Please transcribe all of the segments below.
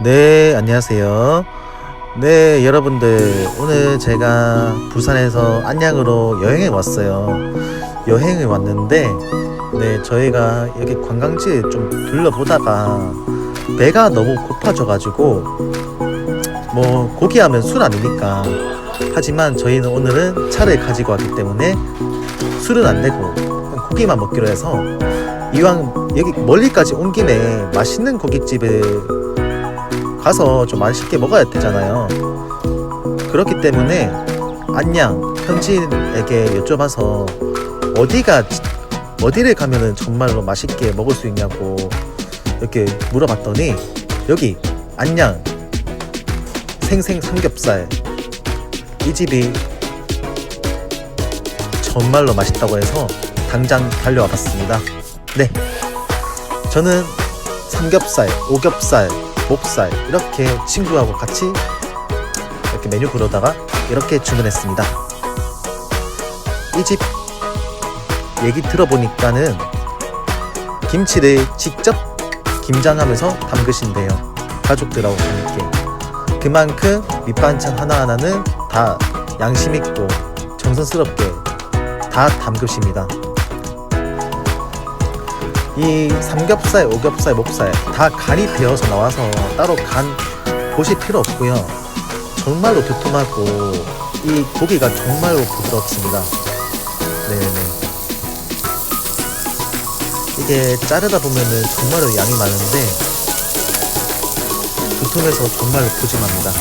네, 안녕하세요. 네, 여러분들. 오늘 제가 부산에서 안양으로 여행에 왔어요. 여행을 왔는데, 네, 저희가 여기 관광지를 좀 둘러보다가 배가 너무 고파져가지고, 뭐, 고기 하면 술 아니니까. 하지만 저희는 오늘은 차를 가지고 왔기 때문에 술은 안 되고, 고기만 먹기로 해서 이왕 여기 멀리까지 온 김에 맛있는 고깃집에 가서 좀 맛있게 먹어야 되잖아요. 그렇기 때문에 안양 현지인에게 여쭤봐서 어디가 어디를 가면은 정말로 맛있게 먹을 수 있냐고 이렇게 물어봤더니 여기 안양 생생 삼겹살 이 집이 정말로 맛있다고 해서 당장 달려와 봤습니다. 네. 저는 삼겹살, 오겹살, 목살 이렇게 친구하고 같이 이렇게 메뉴 부르다가 이렇게 주문했습니다. 이 집 얘기 들어보니까는 김치를 직접 김장하면서 담그신대요. 가족들하고 함께. 그만큼 밑반찬 하나하나는 다 양심 있고 정성스럽게 다 담그십니다. 이 삼겹살, 오겹살, 목살 다 간이 되어서 나와서 따로 간 보실 필요 없고요. 정말로 두툼하고 이 고기가 정말로 부드럽습니다. 네네. 이게 자르다 보면은 정말로 양이 많은데 두툼해서 정말로 푸짐합니다.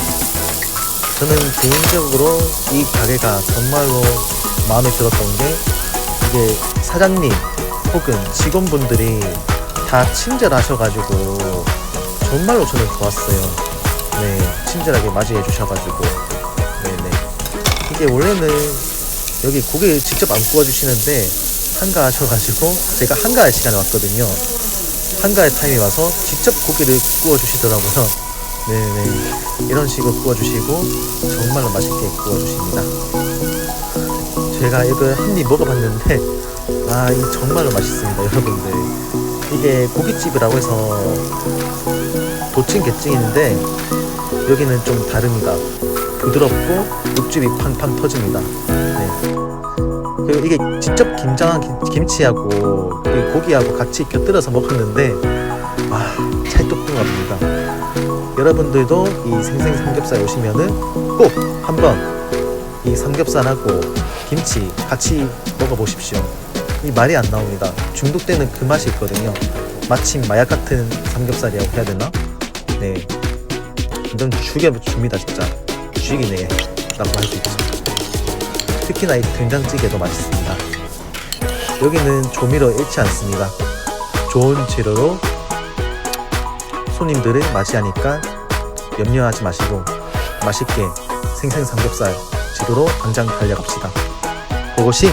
저는 개인적으로 이 가게가 정말로 마음에 들었던 게 이게 사장님 혹은 직원분들이 다 친절하셔가지고 정말로 저는 좋았어요. 네, 친절하게 맞이해 주셔가지고 네네. 이게 원래는 여기 고기 직접 안 구워주시는데 한가하셔가지고 제가 한가할 시간에 왔거든요. 한가할 타임에 와서 직접 고기를 구워주시더라고요. 네네. 이런 식으로 구워주시고 정말로 맛있게 구워주십니다. 제가 이걸 한입 먹어봤는데 아, 이 정말로 맛있습니다, 여러분들. 이게 고깃집이라고 해서 도친 개ጭ인데 여기는 좀 다릅니다. 부드럽고 육즙이 팡팡 터집니다. 네. 그리고 이게 직접 김장한 김- 김치하고 그 고기하고 같이 곁들여서 먹었는데 와 찰떡궁합입니다. 여러분들도 이 생생 삼겹살 오시면은 꼭 한번 이 삼겹살하고 김치 같이 먹어보십시오. 이 말이 안 나옵니다. 중독되는 그 맛이 있거든요. 마침 마약 같은 삼겹살이라고 해야 되나? 네. 완전 죽여줍니다, 진짜. 죽이네. 라고 할 수 있죠. 특히나 이 된장찌개도 맛있습니다. 여기는 조미료 잃지 않습니다. 좋은 재료로 손님들을 맞이하니까 염려하지 마시고 맛있게 생생 삼겹살 집으로 당장 달려갑시다. 그것이